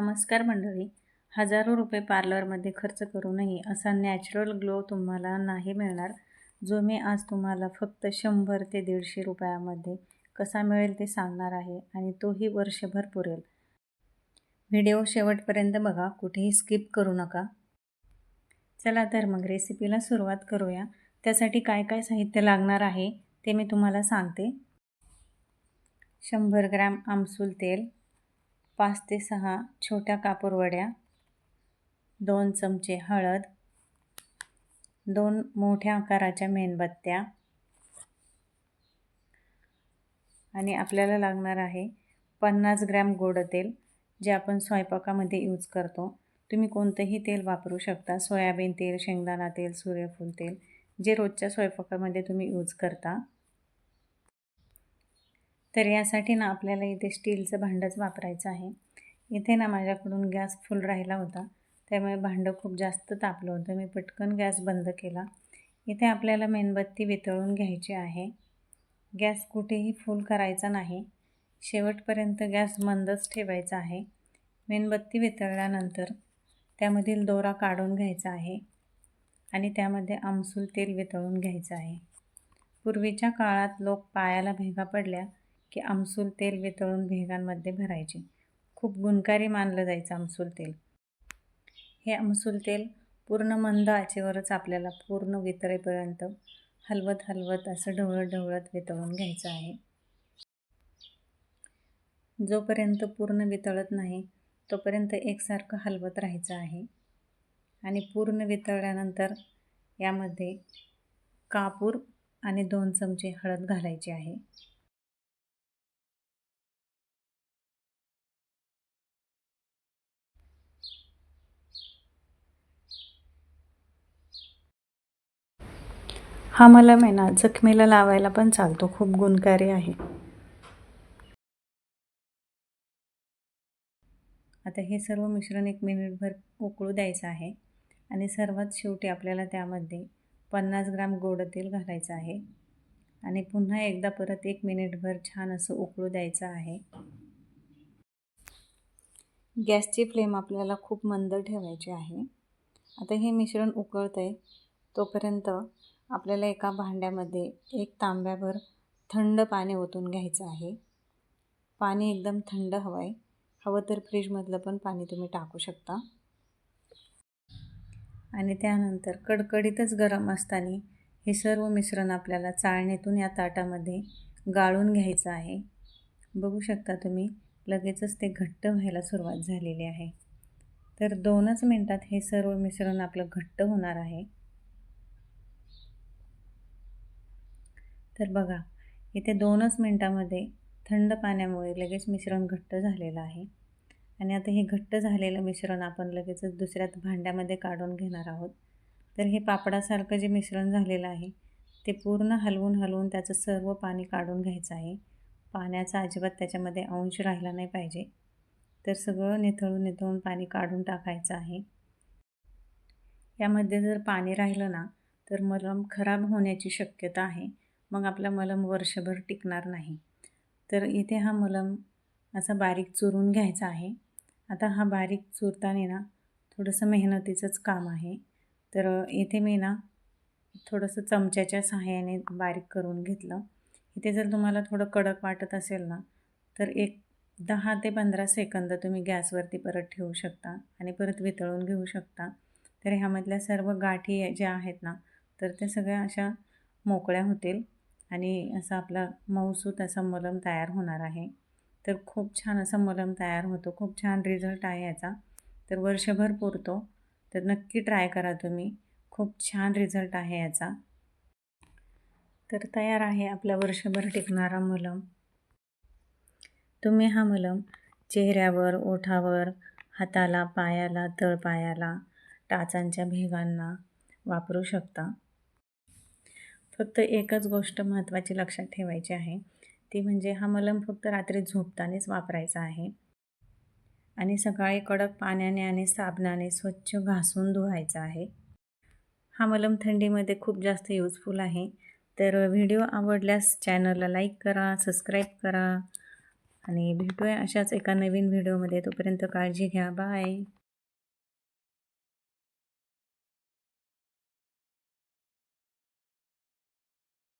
नमस्कार मंडळी. हजारो रुपये पार्लरमध्ये खर्च करूनही असा नॅचरल ग्लो तुम्हाला नाही मिळणार जो मी आज तुम्हाला फक्त शंभर ते दीडशे रुपयामध्ये कसा मिळेल ते सांगणार आहे आणि तोही वर्षभर पुरेल. व्हिडिओ शेवटपर्यंत बघा कुठेही स्किप करू नका. चला तर मग रेसिपीला सुरुवात करूया. त्यासाठी काय काय साहित्य लागणार आहे ते मी तुम्हाला सांगते. शंभर ग्रॅम आमसूल तेल पाच ते सहा छोट्या कापूरवड्या दोन चमचे हळद दोन मोठ्या आकाराच्या मेणबत्त्या आणि आपल्याला लागणार आहे पन्नास ग्रॅम गोड तेल जे आपण स्वयंपाकामध्ये यूज करतो. तुम्ही कोणतंही तेल वापरू शकता. सोयाबीन तेल शेंगदाणा तेल सूर्यफूल तेल जे रोजच्या स्वयंपाकामध्ये तुम्ही यूज करता. तर यासाठी ना आपल्याला इथे स्टीलचं भांडंच वापरायचं आहे. इथे ना माझ्याकडून गॅस फुल राहिला होता. त्यामुळे भांडं खूप जास्त तापलं होतं. मी पटकन गॅस बंद केला. इथे आपल्याला मेणबत्ती वितळून घ्यायची आहे. गॅस कुठेही फुल करायचा नाही. शेवटपर्यंत गॅस मंदच ठेवायचा आहे. मेणबत्ती वितळल्यानंतर त्यामधील दोरा काढून घ्यायचा आहे आणि त्यामध्ये आमसूल तेल वितळून घ्यायचं आहे. पूर्वीच्या काळात लोक पायाला भेगा पडल्या. की आमसूल तेल वितळून भेगांमध्ये भरायचे. खूप गुणकारी मानलं जायचं आमसूल तेल. हे आमसूल तेल पूर्ण मंद आचेवरच आपल्याला पूर्ण वितळेपर्यंत हलवत हलवत असं ढवळत ढवळत वितळून घ्यायचं आहे. जोपर्यंत पूर्ण वितळत नाही तोपर्यंत एकसारखं हलवत राहायचं आहे. आणि पूर्ण वितळल्यानंतर यामध्ये कापूर आणि दोन चमचे हळद घालायची आहे. हा मला मेना जखमेला लावायला पण चालतो. खूप गुणकारी आहे. आता हे सर्व मिश्रण एक मिनिटभर उकळू द्यायचं आहे. आणि सर्वात शेवटी आपल्याला त्यामध्ये पन्नास ग्राम गोड तेल घालायचं आहे. आणि पुन्हा एकदा परत एक मिनिटभर छान असं उकळू द्यायचं आहे. गॅसची फ्लेम आपल्याला खूप मंद ठेवायची आहे. आता हे मिश्रण उकळतं आहे तोपर्यंत आपल्याला एका भांड्यामध्ये एक तांब्याभर थंड पाणी ओतून घ्यायचं आहे. पाणी एकदम थंड हवं आहे हवं तर फ्रीजमधलं पण पाणी तुम्ही टाकू शकता. आणि त्यानंतर कडकडीतच गरम असताना हे सर्व मिश्रण आपल्याला चाळणीतून या ताटामध्ये गाळून घ्यायचं आहे. बघू शकता तुम्ही लगेचच ते घट्ट व्हायला सुरुवात झालेली आहे. तर दोनच मिनटात हे सर्व मिश्रण आपलं घट्ट होणार आहे. तर बघा इथे दोनच मिनटामध्ये थंड पाण्यामुळे लगेच मिश्रण घट्ट झालेलं आहे. आणि आता हे घट्ट झालेलं मिश्रण आपण लगेचच दुसऱ्यात भांड्यामध्ये काढून घेणार आहोत. तर हे पापडासारखं जे मिश्रण झालेलं आहे ते पूर्ण हलवून हलवून त्याचं सर्व पाणी काढून घ्यायचं आहे. पाण्याचा अजिबात त्याच्यामध्ये अंश राहिला नाही पाहिजे. तर सगळं निथळून निथळून पाणी काढून टाकायचं आहे. यामध्ये जर पाणी राहिलं ना तर मलम खराब होण्याची शक्यता आहे. मग आपला मलम वर्षभर टिकणार नाही. तर इथे हा मलम असा बारीक चुरून घ्यायचा आहे. आता हा बारीक चुरताना ना थोडंसं मेहनतीचंच काम आहे. तर इथे मी ना थोडंसं चमच्याच्या सहाय्याने बारीक करून घेतलं. इथे जर तुम्हाला थोडं कडक वाटत असेल ना तर एक दहा ते पंधरा सेकंद तुम्ही गॅसवरती परत ठेवू शकता आणि परत वितळून घेऊ शकता. तर ह्यामधल्या सर्व गाठी ज्या आहेत ना तर त्या सगळ्या अशा मोकळ्या होतील. आणि असा आपला मऊसूत असा मलम तयार होणार आहे. तर खूप छान असा मलम तयार होतो. खूप छान रिझल्ट आहे याचा. तर वर्षभर पुरतो. तर नक्की ट्राय करा तुम्ही. खूप छान रिझल्ट आहे याचा. तर तयार आहे आपला वर्षभर टिकणारा मलम. तुम्ही हा मलम चेहऱ्यावर ओठावर हाताला पायाला तळपायाला टाचांच्या भेगांना वापरू शकता. फक्त एकच गोष्ट महत्त्वाची लक्षात ठेवायची आहे. ती म्हणजे हा मलम फक्त रात्री झोपतानाच वापरायचा आहे. आणि सकाळी कडक पाण्याने आणि साबणाने स्वच्छ घासून धुवायचा आहे. हा मलम थंडीमध्ये खूप जास्त यूजफुल आहे. तर व्हिडिओ आवडल्यास चॅनलला लाईक करा सबस्क्राईब करा. आणि भेटूया अशाच एका नवीन व्हिडिओमध्ये. तोपर्यंत काळजी घ्या. बाय.